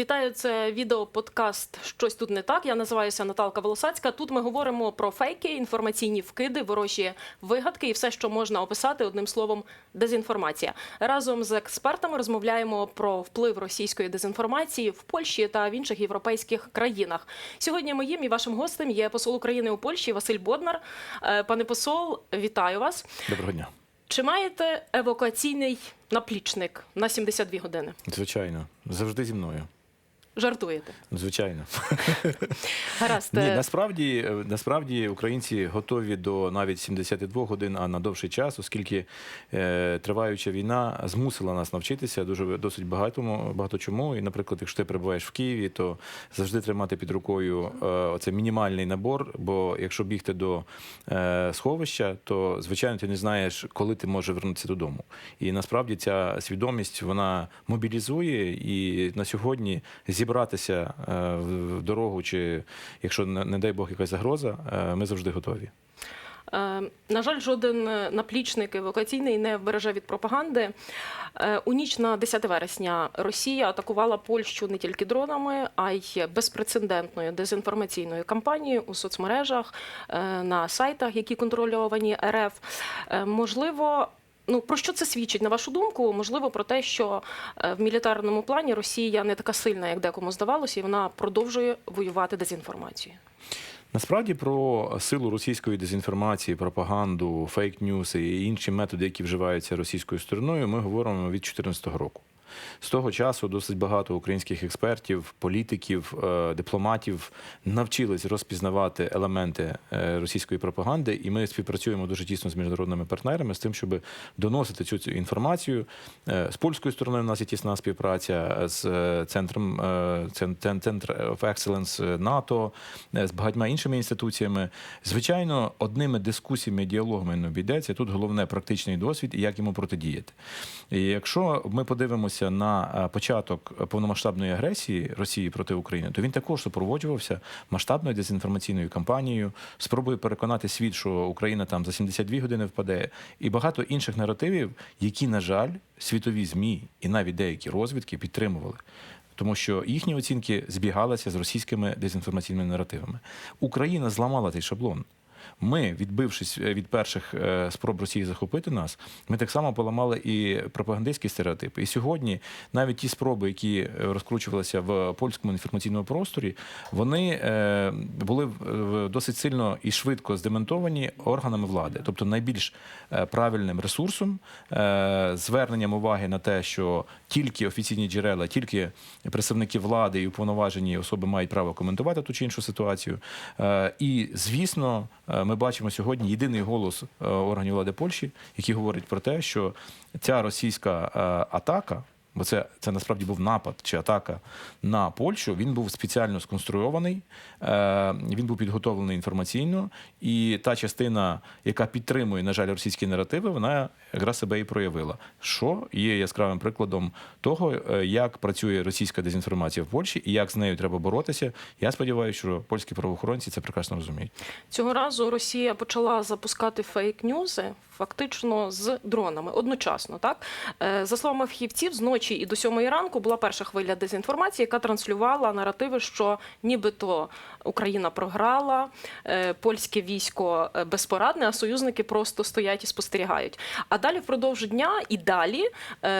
Вітаю, це відеоподкаст Щось тут не так. Я називаюся Наталка Волосацька. Тут ми говоримо про фейки, інформаційні вкиди, ворожі вигадки і все, що можна описати одним словом дезінформація. Разом з експертами розмовляємо про вплив російської дезінформації в Польщі та в інших європейських країнах. Сьогодні моїм і вашим гостем є посол України у Польщі Василь Боднар. Е, Пане посол, вітаю вас. Доброго дня. Чи маєте евакуаційний наплічник на 72 години? Звичайно, завжди зі мною. Жартуєте? Звичайно. Гаразд. Ні, е, насправді, е, насправді українці готові до навіть 72 годин, а на довший час, оскільки е, триваюча війна змусила нас навчитися дуже досить багатому, багато чому. І, наприклад, якщо ти перебуваєш в Києві, то завжди тримати під рукою е, оце мінімальний набор. Бо якщо бігти до е, сховища, то звичайно ти не знаєш, коли ти можеш вернутися додому. І насправді ця свідомість вона мобілізує і на сьогодні зібратися е, в дорогу, чи якщо не дай Бог якась загроза, е, ми завжди готові. Е, На жаль, жоден наплічник евакуаційний не вбереже від пропаганди. У ніч на 10 вересня Росія атакувала Польщу не тільки дронами, а й безпрецедентною дезінформаційною кампанією у соцмережах, на сайтах, які контрольовані РФ. Можливо. Ну про що це свідчить на вашу думку? Можливо, про те, що е, в мілітарному плані Росія не така сильна, як декому здавалося, і вона продовжує воювати дезінформацією. Насправді про силу російської дезінформації, пропаганду, фейк-ньюс і інші методи, які вживаються російською стороною, ми говоримо від 2014 року. З того часу досить багато українських експертів, політиків, е, дипломатів навчились розпізнавати елементи е, російської пропаганди, і ми співпрацюємо дуже тісно з міжнародними партнерами з тим, щоб доносити цю, цю інформацію. Е, З польською стороною в нас є тісна співпраця з центром цен- цен- Центр of Excellence НАТО, з багатьма іншими інституціями. Звичайно, одними дискусіями, діалогами не обійдеться. Тут головне практичний досвід і як йому протидіяти. І якщо ми подивимося на е, початок повномасштабної агресії Росії проти України, то він також супроводжувався масштабною дезінформаційною кампанією, спробою переконати світ, що Україна там за 72 години впаде, і багато інших наративів, які, на жаль, світові змі і навіть деякі розвідки підтримували. Тому що їхні оцінки збігалися з російськими дезінформаційними наративами. Україна зламала цей шаблон. Ми, відбившись е, від перших е, спроб Росії захопити нас, ми так само поламали і пропагандистські стереотипи. І сьогодні навіть ті спроби, які е, розкручувалися в польському інформаційному просторі, вони були досить сильно і швидко здемонтовані органами влади, тобто найбільш правильним ресурсом, зверненням уваги на те, що тільки офіційні джерела, тільки представники влади і уповноважені особи мають право коментувати ту чи іншу ситуацію. І звісно, е, ми бачимо сьогодні єдиний голос е, органів влади Польщі, який говорить про те, що ця російська е, атака. Бо це, це насправді був напад чи атака на Польщу. Він був спеціально сконструйований, е, він був підготовлений інформаційно, і та частина, яка підтримує, на жаль, російські наративи, вона якраз себе і проявила. Що є яскравим прикладом того, е, як працює російська дезінформація в Польщі і як з нею треба боротися. Я сподіваюся, що польські правоохоронці це прекрасно розуміють. Цього разу Росія почала запускати фейк-ньюзи фактично з дронами одночасно. Так Е, за словами фахівців, з ночі і до сьомої ранку була перша хвиля дезінформації, яка транслювала наративи, що нібито Україна програла, е, польське військо е, безпорадне, а союзники просто стоять і спостерігають. А далі впродовж дня і далі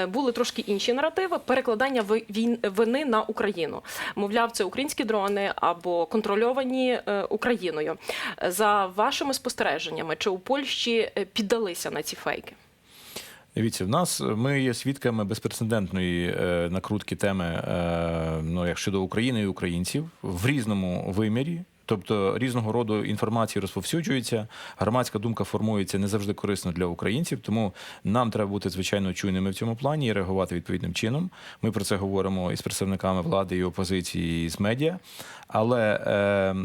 були трошки інші наративи перекладання ви- вини на Україну. Мовляв, це українські дрони або контрольовані Україною. За вашими спостереженнями, чи у Польщі е, піддалися на ці фейки? Дивіться, в нас ми є свідками безпрецедентної е, накрутки теми е, ну, як щодо України і українців в різному вимірі. Тобто різного роду інформація розповсюджується, громадська думка формується не завжди корисно для українців, тому нам треба бути звичайно чуйними в цьому плані і реагувати відповідним чином. Ми про це говоримо із представниками влади і опозиції, і з медіа. Але е,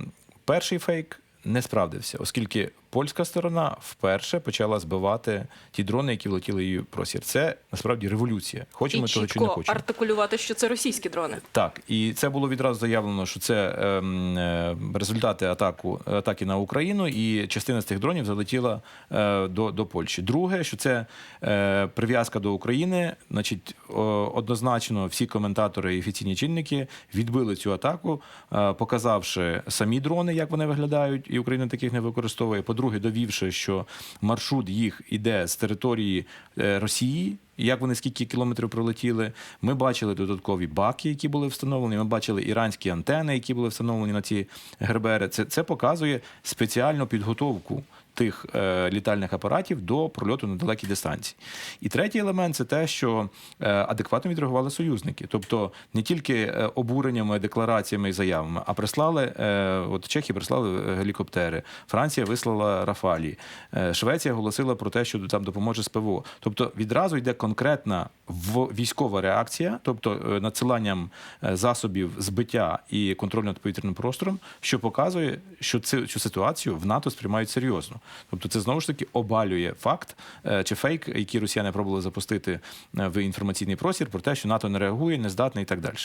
перший фейк не справдився, оскільки польська сторона вперше почала збивати ті дрони, які влетіли її простір. Це насправді революція. Хочемо і того чи не хочемо. артикулювати, що це російські дрони. Так, і це було відразу заявлено, що це ем, е, результати атаку атаки на Україну, і частина з тих дронів залетіла е, до, до Польщі. Друге, що це е, прив'язка до України. Значить, о, однозначно всі коментатори і офіційні чинники відбили цю атаку, е, показавши самі дрони, як вони виглядають, і Україна таких не використовує. По-друге, довівши, що маршрут їх іде з території е, Росії. Як вони скільки кілометрів пролетіли? Ми бачили додаткові баки, які були встановлені. Ми бачили іранські антени, які були встановлені на ці гербери. Це, це показує спеціальну підготовку тих е, літальних апаратів до прольоту на далекій дистанції. І третій елемент це те, що е, адекватно відреагували союзники, тобто не тільки е, обуреннями, деклараціями і заявами, а прислали е, от Чехи прислали е, гелікоптери, Франція вислала Рафалі, е, Швеція оголосила про те, що там допоможе з ПВО. Тобто відразу йде конкретна військова реакція, тобто е, надсиланням е, засобів збиття і контролю над повітряним простором, що показує, що цю, цю ситуацію в НАТО сприймають серйозно. Тобто, це знову ж таки обалює факт е, чи фейк, який росіяни пробували запустити в інформаційний простір, про те, що НАТО не реагує, не здатне і так далі.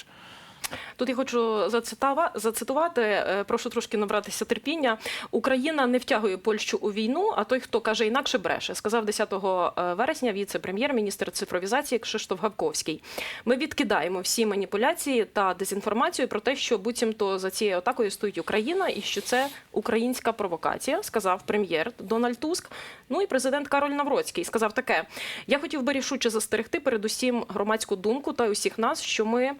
Тут я хочу зацитава, зацитувати, е, прошу трошки набратися терпіння. Україна не втягує Польщу у війну, а той, хто каже інакше, бреше, сказав 10 вересня віце-прем'єр-міністр цифровізації Кшиштоф Гавковський. Ми відкидаємо всі маніпуляції та дезінформацію про те, що буцімто за цією атакою стоїть Україна і що це українська провокація, сказав прем'єр Дональд Туск. Ну і президент Кароль Навроцький сказав таке: я хотів би рішуче застерегти передусім громадську думку та усіх нас, що ми е,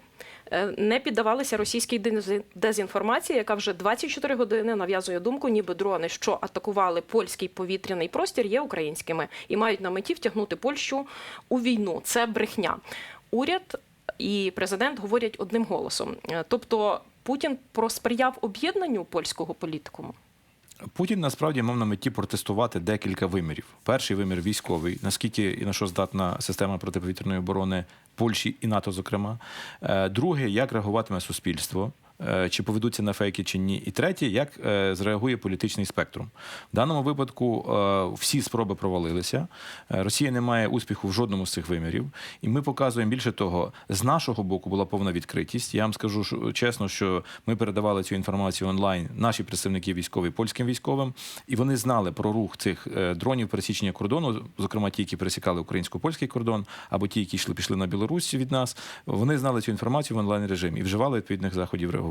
не піддавалися російській дезі- дезінформації, яка вже 24 години нав'язує думку, ніби дрони, що атакували польський повітряний простір, є українськими і мають на меті втягнути Польщу у війну. Це брехня. Уряд і президент говорять одним голосом. Е, Тобто Путін просприяв об'єднанню польського політикуму. Путін насправді мав на меті протестувати декілька вимірів. Перший вимір військовий, наскільки і на що здатна система протиповітряної оборони Польщі і НАТО, зокрема. Е, Друге, як реагуватиме суспільство. Е, Чи поведуться на фейки чи ні, і третє, як е, зреагує політичний спектрум. В даному випадку е, всі спроби провалилися. Росія не має успіху в жодному з цих вимірів, і ми показуємо більше того, з нашого боку була повна відкритість. Я вам скажу чесно, що ми передавали цю інформацію онлайн. Наші представники військові польським військовим, і вони знали про рух цих дронів пересічення кордону, зокрема ті, які пересікали українсько-польський кордон, або ті, які йшли пішли на Білорусь від нас. Вони знали цю інформацію в онлайн режимі і вживали відповідних заходів реагування.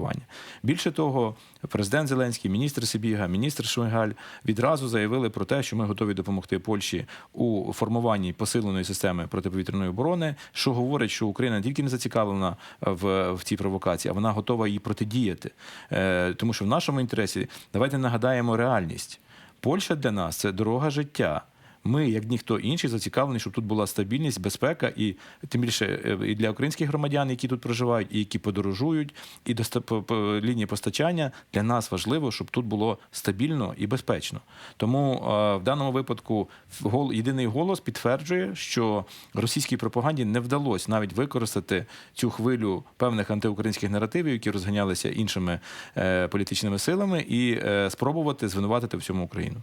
Більше того, президент Зеленський, міністр Сибіга, міністр Шмигаль відразу заявили про те, що ми готові допомогти Польщі у формуванні посиленої системи протиповітряної оборони, що говорить, що Україна не тільки не зацікавлена в, в цій провокації, а вона готова їй протидіяти. Е, тому що в нашому інтересі давайте нагадаємо реальність. Польща для нас це дорога життя. Ми, як ніхто інший, зацікавлені, щоб тут була стабільність, безпека, і тим більше е, і для українських громадян, які тут проживають, і які подорожують, і до ста- по- по лінії постачання для нас важливо, щоб тут було стабільно і безпечно. Тому е, в даному випадку єдиний голос підтверджує, що російській пропаганді не вдалося навіть використати цю хвилю певних антиукраїнських наративів, які розганялися іншими е, політичними силами, і спробувати звинуватити в цьому Україну.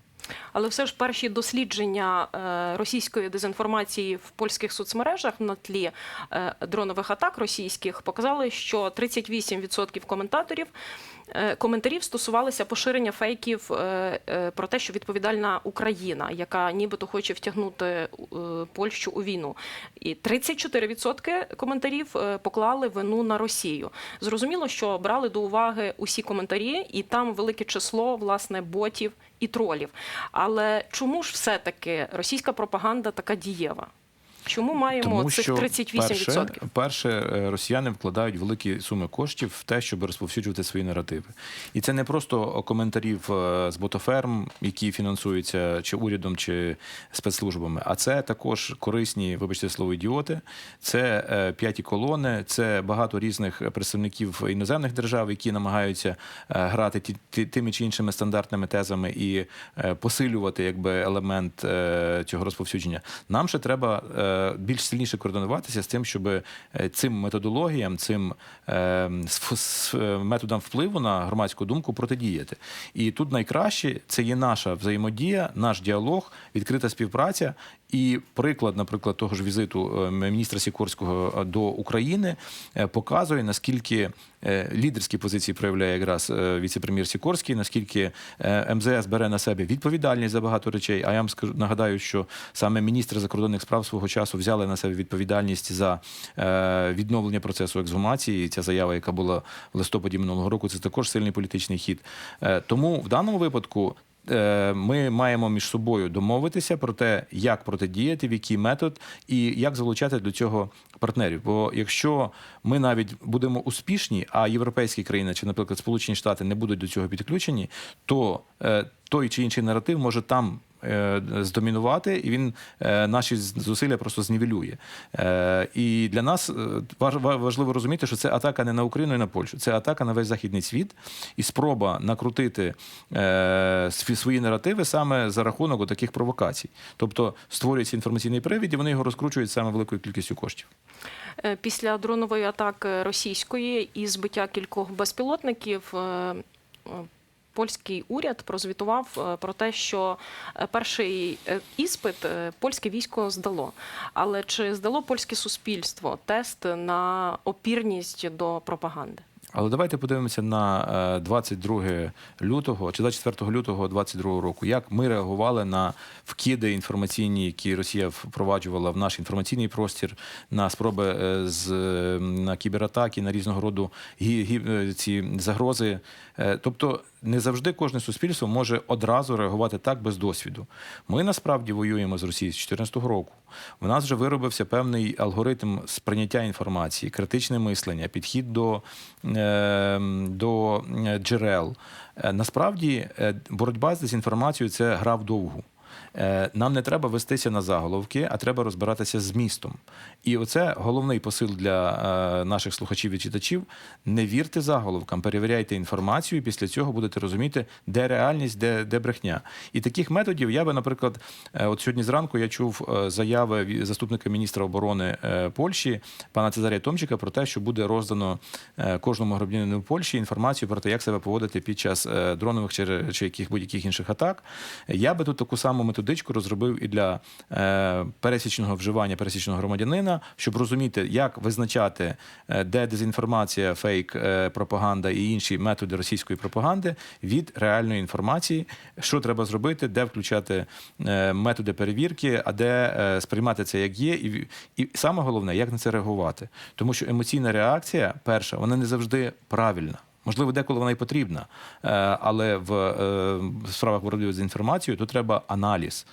Але все ж перші дослідження е, російської дезінформації в польських соцмережах на тлі е, дронових атак російських показали, що 38% коментаторів. е, Коментарів стосувалися поширення фейків про те, що відповідальна Україна, яка нібито хоче втягнути Польщу у війну, і 34% коментарів поклали вину на Росію. Зрозуміло, що брали до уваги усі коментарі, і там велике число власне ботів і тролів. Але чому ж все-таки російська пропаганда така дієва? Чому маємо цих 38%? перше, перше, е, росіяни вкладають великі суми коштів в те, щоб розповсюджувати свої наративи. І це не просто коментарів е, з ботоферм, які фінансуються чи урядом, чи спецслужбами, а це також корисні, вибачте слово, ідіоти, це е, п'яті колони, це багато різних представників іноземних держав, які намагаються грати тими чи іншими стандартними тезами і посилювати якби елемент цього розповсюдження. Нам ще треба. Більш сильніше координуватися з тим, щоб е, цим методологіям, цим е, методам впливу на громадську думку протидіяти. І тут найкраще це є наша взаємодія, наш діалог, відкрита співпраця. І приклад, наприклад, того ж візиту е, міністра Сікорського е, до України е, показує, наскільки лідерські позиції проявляє якраз віце-прем'єр Сікорський, наскільки МЗС бере на себе відповідальність за багато речей. А я вам нагадаю, що саме міністр закордонних справ свого часу взяли на себе відповідальність за відновлення процесу ексгумації. Ця заява, яка була в листопаді минулого року, це також сильний політичний хід. Тому в даному випадку. Е, Ми маємо між собою домовитися про те, як протидіяти, в який метод і як залучати до цього партнерів. Бо якщо ми навіть будемо успішні, а європейські країни чи, наприклад, Сполучені Штати не будуть до цього підключені, то е, той чи інший наратив може там. Е, Здомінувати, і він е, наші зусилля просто знівелює. Е, І для нас важ- ва- важливо розуміти, що це атака не на Україну і на Польщу, це атака на весь західний світ і спроба накрутити свої наративи саме за рахунок таких провокацій. Тобто створюється інформаційний привід, і вони його розкручують саме великою кількістю коштів. Після дронової атаки російської і збиття кількох безпілотників. Польський уряд прозвітував е, про те, що е, перший е, іспит польське військо здало. Але чи здало польське суспільство тест на опірність до пропаганди? Але давайте подивимося на е, 22 лютого чи 24 лютого 22 року. Як ми реагували на вкиди інформаційні, які Росія впроваджувала в наш інформаційний простір, на спроби з на кібератаки, на різного роду гі, гі, ці загрози. Тобто не завжди кожне суспільство може одразу реагувати так без досвіду. Ми насправді воюємо з Росією з 2014 року. В нас вже виробився певний алгоритм сприйняття інформації, критичне мислення, підхід до, е, до е, джерел. Е, Насправді боротьба з дезінформацією це гра вдовгу. Е, Нам не треба вестися на заголовки, а треба розбиратися з містом. І оце головний посил для е, наших слухачів і читачів. Не вірте заголовкам, перевіряйте інформацію, і після цього будете розуміти, де реальність, де, де брехня. І таких методів я би, наприклад, е, от сьогодні зранку я чув заяви заступника міністра оборони Польщі, пана Цезарія Томчика, про те, що буде роздано кожному громадянину Польщі інформацію про те, як себе поводити під час дронових чи, чи яких будь-яких інших атак. Я би тут таку саму методичку розробив і для е, пересічного вживання пересічного громадянина, щоб розуміти, як визначати, е, де дезінформація, фейк, е, пропаганда і інші методи російської пропаганди від реальної інформації, що треба зробити, де включати методи перевірки, а де сприймати це як є, і, і саме головне, як на це реагувати. Тому що емоційна реакція, перша, вона не завжди правильна. Можливо, деколи вона і потрібна, е, але в е, справах боротьби з інформацією тут треба аналіз.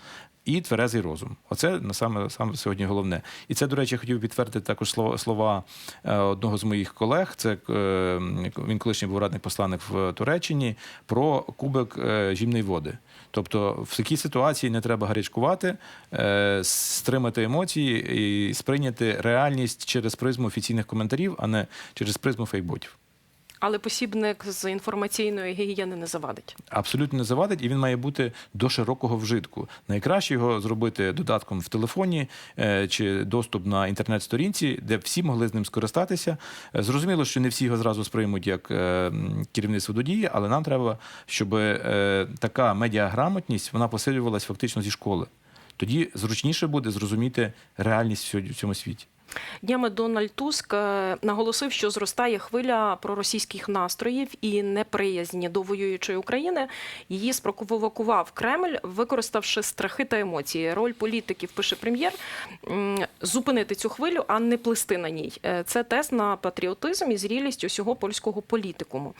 І тверезий розум. Оце на саме, саме сьогодні головне. І це, до речі, хотів підтвердити також слова, слова е, одного з моїх колег. Це він колишній був радник посланник в Туреччині про кубик жімної води. Тобто в такій ситуації не треба гарячкувати, стримати емоції і сприйняти реальність через призму офіційних коментарів, а не через призму фейкботів. Але посібник з інформаційної гігієни не завадить. Абсолютно не завадить, і він має бути до широкого вжитку. Найкраще його зробити додатком в телефоні е, чи доступ на інтернет-сторінці, де всі могли з ним скористатися. Е, Зрозуміло, що не всі його зразу сприймуть як е, керівництво до дії, але нам треба, щоб така медіаграмотність вона посилювалась фактично зі школи. Тоді зручніше буде зрозуміти реальність в цьому світі. Днями Дональд Туск е, наголосив, що зростає хвиля проросійських настроїв і неприязні до воюючої України. Її спровокував Кремль, використавши страхи та емоції. Роль політиків, пише прем'єр, зупинити цю хвилю, а не плисти на ній. Е, Це тест на патріотизм і зрілість усього польського політикуму.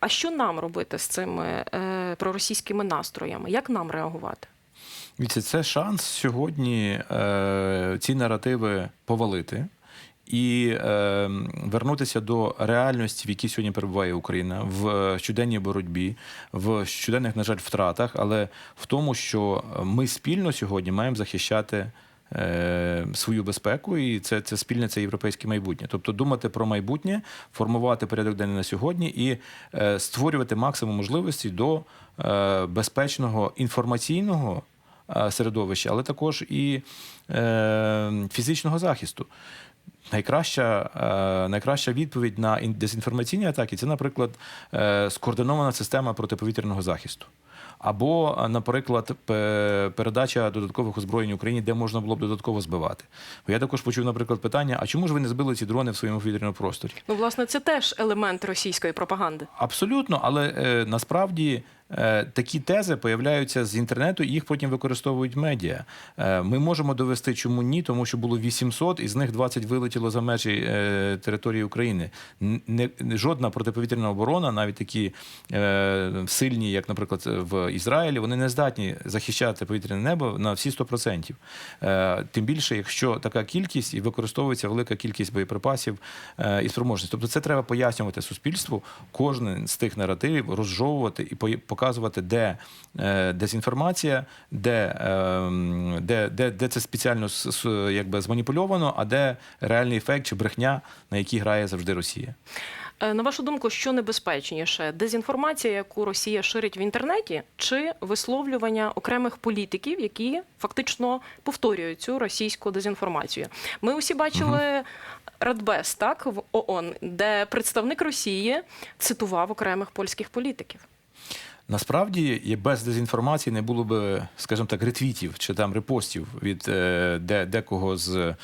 А що нам робити з цими е, проросійськими настроями? Як нам реагувати? Дивіться, це шанс сьогодні е, ці наративи повалити і е, вернутися до реальності, в якій сьогодні перебуває Україна, в щоденній боротьбі, в щоденних, на жаль, втратах, але в тому, що ми спільно сьогодні маємо захищати. Е, Свою безпеку, і це, це спільне це європейське майбутнє. Тобто думати про майбутнє, формувати порядок денний на сьогодні і е, створювати максимум можливостей до е, безпечного інформаційного середовища, але також і фізичного захисту. Найкраща, найкраща відповідь на дезінформаційні атаки це, наприклад, скоординована система протиповітряного захисту. Або, е, наприклад, передача додаткових озброєнь Україні, де можна було б додатково збивати. Бо я також почув, наприклад, питання: а чому ж ви не збили ці дрони в своєму повітряному просторі? Ну, власне, це теж елемент російської пропаганди. Абсолютно, але е, насправді такі тези появляються з інтернету, і їх потім використовують медіа. Е, ми можемо довести, чому ні, тому що було 800, із них 20 вилетіло за межі е, території України. Не, жодна протиповітряна оборона, навіть такі е, сильні, як, наприклад, в Ізраїлі, вони не здатні захищати повітряне небо на всі 100%. Е, тим більше, якщо така кількість і використовується велика кількість боєприпасів е, і спроможності. Тобто це треба пояснювати суспільству, кожен з тих наративів розжовувати і пої- показувати, де е, дезінформація, де, е, де, де, де це спеціально якби зманіпульовано, а де реальний ефект чи брехня, на якій грає завжди Росія. Е, На вашу думку, що небезпечніше: дезінформація, яку Росія ширить в інтернеті, чи висловлювання окремих політиків, які фактично повторюють цю російську дезінформацію? Ми усі бачили Радбез, так в ООН, де представник Росії цитував окремих польських політиків. Насправді, без дезінформації не було б, скажімо так, ретвітів чи там репостів від е, де, декого з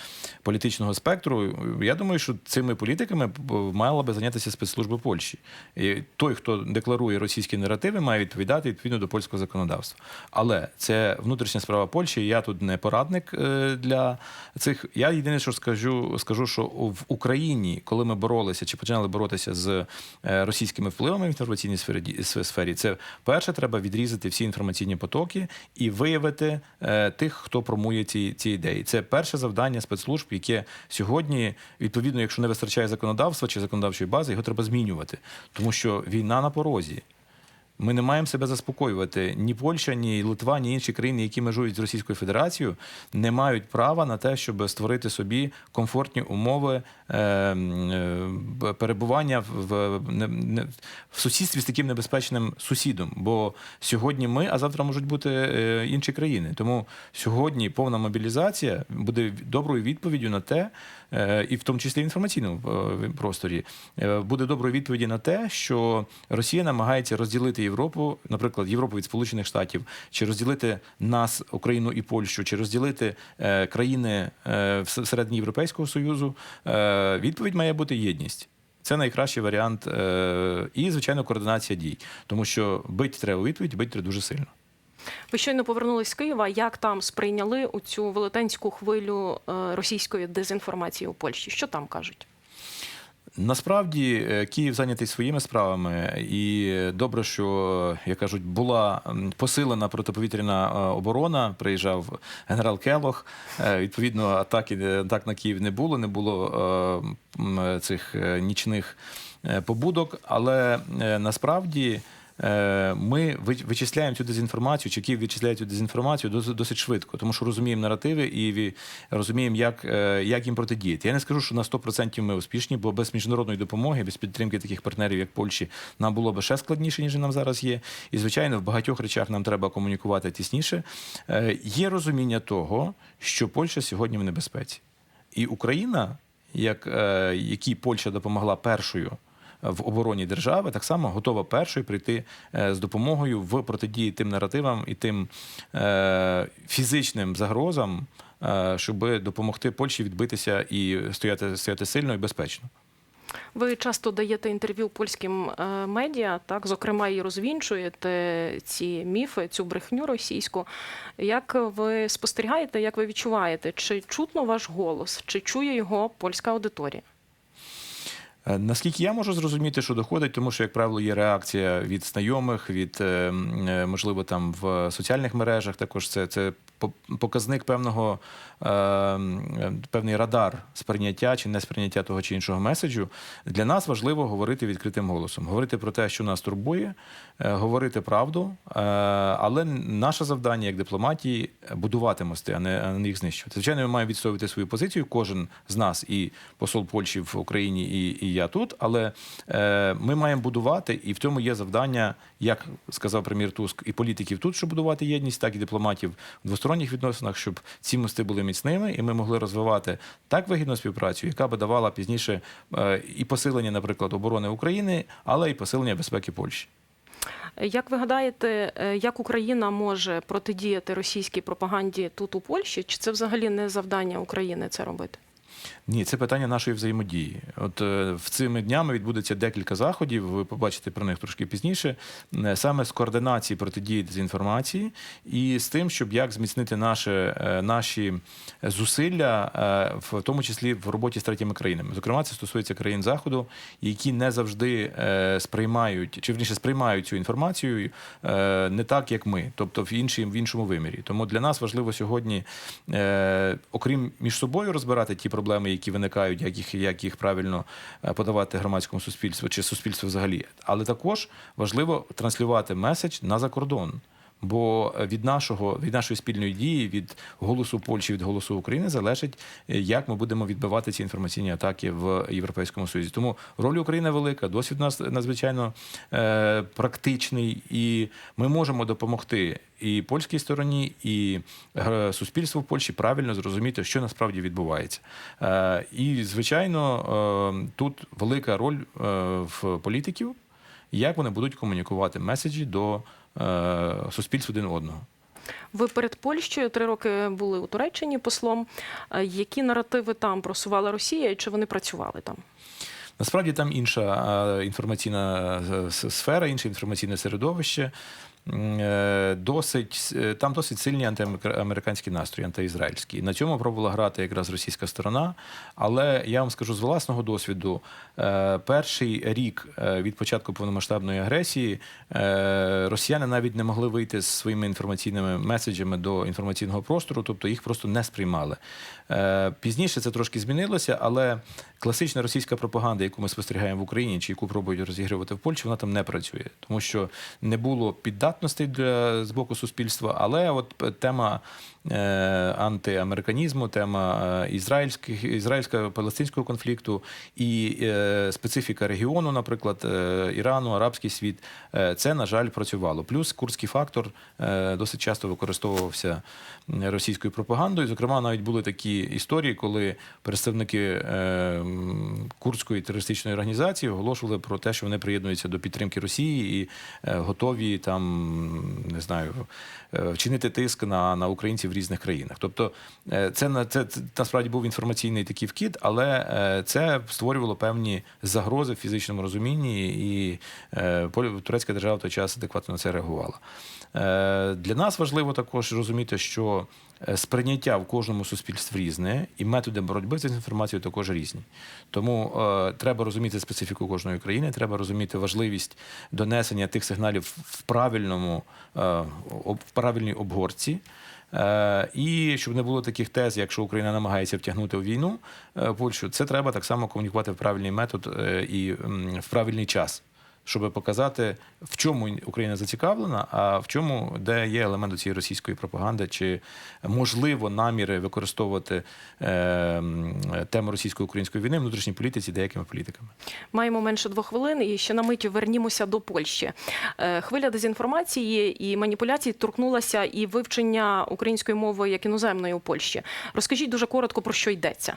політичного спектру. Я думаю, що цими політиками мала би зайнятися спецслужби Польщі. І той, хто декларує російські наративи, має відповідати відповідно до польського законодавства. Але це внутрішня справа Польщі. Я тут не порадник е, для цих. Я єдине, що скажу, скажу, що в Україні, коли ми боролися чи починали боротися з е, російськими впливами в інформаційній сфері, сфері, це перше, треба відрізати всі інформаційні потоки і виявити е, тих, хто промує ці, ці ідеї. Це перше завдання спецслужб, яке сьогодні, відповідно, якщо не вистачає законодавства чи законодавчої бази, його треба змінювати, тому що війна на порозі. Ми не маємо себе заспокоювати. Ні Польща, ні Литва, ні інші країни, які межують з Російською Федерацією, не мають права на те, щоб створити собі комфортні умови е, е, перебування в, в, сусідстві з таким небезпечним сусідом. Бо сьогодні ми, а завтра можуть бути е, інші країни. Тому сьогодні повна мобілізація буде доброю відповіддю на те, і в тому числі в інформаційному е, просторі, е, буде доброю відповіді на те, що Росія намагається розділити Європу, наприклад, Європу від Сполучених Штатів, чи розділити нас, Україну і Польщу, чи розділити е, країни е, всередині Європейського Союзу. Е, Відповідь має бути єдність. Це найкращий варіант, е, і звичайно координація дій, тому що бить треба у відповідь, бить треба дуже сильно. Ви щойно повернулись з Києва. Як там сприйняли у цю велетенську хвилю е, російської дезінформації у Польщі? Що там кажуть? Насправді е, Київ зайнятий своїми справами, і добре, що як кажуть, була посилена протиповітряна е, оборона. Приїжджав генерал Келох. Відповідно, атаки атак на Київ не було, не було цих нічних побудок. Але насправді. Е, Ми ви- вичисляємо цю дезінформацію, чи Київ вичисляє цю дезінформацію досить, швидко, тому що розуміємо наративи і розуміємо, як, е, як їм протидіяти. Я не скажу, що на 100% ми успішні, бо без міжнародної допомоги, без підтримки таких партнерів, як Польщі, нам було би ще складніше, ніж нам зараз є. І, звичайно, в багатьох речах нам треба комунікувати тісніше. Е, Є розуміння того, що Польща сьогодні в небезпеці. І Україна, як, якій Польща допомогла першою в обороні держави, так само готова першою прийти е, з допомогою в протидії тим наративам і тим е, фізичним загрозам, е, щоб допомогти Польщі відбитися і стояти, стояти сильно і безпечно. Ви часто даєте інтерв'ю польським медіа, так зокрема і розвінчуєте ці міфи, цю брехню російську. Як ви спостерігаєте, як ви відчуваєте, чи чутно ваш голос, чи чує його польська аудиторія? Е, Наскільки я можу зрозуміти, що доходить, тому що, як правило, є реакція від знайомих, від е, м, е, можливо там в соціальних мережах. Також це, це показник певного е, певний радар сприйняття чи несприйняття того чи іншого меседжу. Для нас важливо говорити відкритим голосом, говорити про те, що нас турбує, е, говорити правду. е, Але наше завдання як дипломатії будувати мости, а не, їх знищувати. Звичайно, ми маємо відстоювати свою позицію. Кожен з нас, і посол Польщі в Україні, і, і я тут. Але е, ми маємо будувати, і в цьому є завдання, як сказав прем'єр Туск, і політиків тут, щоб будувати єдність, так і дипломатів в двосторонніх відносинах, щоб ці мости були міцними, і ми могли розвивати так вигідну співпрацю, яка би давала пізніше е, і посилення, наприклад, оборони України, але і посилення безпеки Польщі. Як ви гадаєте, е, як Україна може протидіяти російській пропаганді тут у Польщі? Чи це взагалі не завдання України це робити? Ні, це питання нашої взаємодії. От е, в цими днями відбудеться декілька заходів. Ви побачите про них трошки пізніше. е, Саме з координації протидії дезінформації і з тим, щоб як зміцнити наше, е, наші зусилля, в тому числі в роботі з третіми країнами. Зокрема, це стосується країн заходу, які не завжди сприймають чи вірніше сприймають цю інформацію не так, як ми, тобто в іншій в іншому вимірі. Тому для нас важливо сьогодні, окрім між собою розбирати ті проблеми, які виникають, як їх як їх правильно е, подавати громадському суспільству чи суспільству взагалі, але також важливо транслювати меседж на закордон. Бо від нашого від нашої спільної дії, від голосу Польщі, від голосу України залежить, е, як ми будемо відбивати ці інформаційні атаки в Європейському Союзі. Тому роль України велика, досвід у нас надзвичайно е, практичний, і ми можемо допомогти і польській стороні, і е, суспільству в Польщі правильно зрозуміти, що насправді відбувається. Е, і звичайно, е, тут велика роль е, в політиків, як вони будуть комунікувати меседжі до е, суспільств один одного. Ви перед Польщею три роки були у Туреччині послом. Е, Які наративи там просувала Росія і чи вони працювали там? Насправді там інша е, інформаційна е, сфера, інше інформаційне середовище. Е, Досить е, там досить сильні антиамериканські настрої, антиізраїльські. На цьому пробувала грати якраз російська сторона. Але я вам скажу з власного досвіду: е, перший рік від початку повномасштабної агресії росіяни навіть не могли вийти з своїми інформаційними меседжами до інформаційного простору, тобто їх просто не сприймали. Пізніше це трошки змінилося, але класична російська пропаганда, яку ми спостерігаємо в Україні, чи яку пробують розігрувати в Польщі, вона там не працює, тому що не було піддатностей для з боку суспільства. Але от тема е, антиамериканізму, тема е, ізраїльських ізраїльсько-палестинського конфлікту і е, специфіка регіону, наприклад, е, Ірану, арабський світ, е, це на жаль працювало. Плюс курдський фактор е, досить часто використовувався російською пропагандою. Зокрема, навіть були такі історії, коли представники е, курдської терористичної організації оголошували про те, що вони приєднуються до підтримки Росії і е, готові там не знаю вчинити тиск на, на українців в різних країнах. Тобто, е, це на це, це насправді був інформаційний такий вкид, але е, це створювало певні загрози в фізичному розумінні, і е, турецька держава в той час адекватно на це реагувала. Е, Для нас важливо також розуміти, що е, сприйняття в кожному суспільстві різне, і методи боротьби з інформацією також різні. Тому е, треба розуміти специфіку кожної країни, треба розуміти важливість донесення тих сигналів в правильному е, правильній обгорці. Е, І щоб не було таких тез, якщо Україна намагається втягнути в війну е, Польщу, це треба так само комунікувати в правильний метод е, і в правильний час, щоб показати, в чому Україна зацікавлена, а в чому де є елемент цієї російської пропаганди, чи можливо наміри використовувати е, тему російсько-української війни в внутрішній політиці деякими політиками. Маємо менше двох хвилин, і ще на миті вернімося до Польщі. Е, Хвиля дезінформації і маніпуляцій торкнулася і вивчення української мови як іноземної у Польщі. Розкажіть дуже коротко про що йдеться.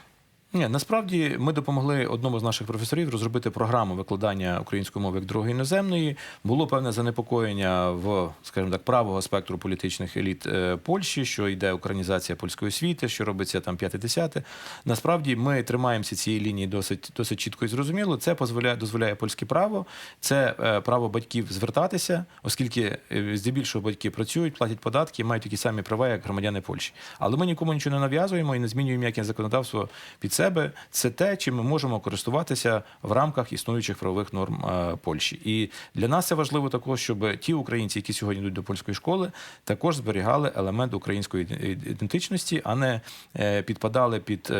Ні, насправді ми допомогли одному з наших професорів розробити програму викладання української мови як другої іноземної. Було певне занепокоєння в, скажімо так, правого спектру політичних еліт е, Польщі, що йде українізація польської освіти, що робиться там п'яте-десяте. Насправді ми тримаємося цієї лінії досить досить чітко і зрозуміло. Це дозволяє дозволяє польське право, це е, право батьків звертатися, оскільки е, здебільшого батьки працюють, платять податки, мають такі самі права, як громадяни Польщі. Але ми нікому нічого не нав'язуємо і не змінюємо ніяке законодавство під себе. Себе це те, чим ми можемо користуватися в рамках існуючих правових норм е, Польщі. І для нас це важливо також, щоб ті українці, які сьогодні йдуть до польської школи, також зберігали елемент української ідентичності, а не е, підпадали під.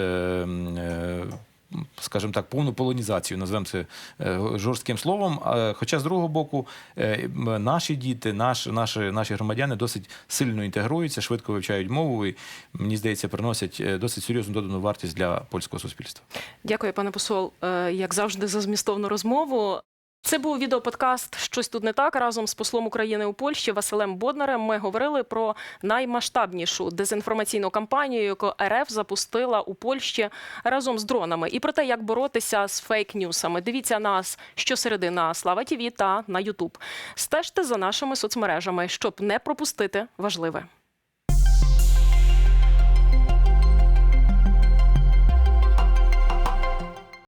Скажімо так, повну полонізацію, назвемо це е, жорстким словом. Хоча з другого боку, е, наші діти, наші, наші, наші громадяни досить сильно інтегруються, швидко вивчають мову і мені здається, приносять е, досить серйозну додану вартість для польського суспільства. Дякую, пане посол, як завжди, за змістовну розмову. Це був відеоподкаст Щось тут не так разом з послом України у Польщі Василем Боднарем. Ми говорили про наймасштабнішу дезінформаційну кампанію, яку РФ запустила у Польщі разом з дронами, і про те, як боротися з фейк-ньюсами. Дивіться нас щосереди на Слава ТІВІ та на Ютуб. Стежте за нашими соцмережами, щоб не пропустити важливе.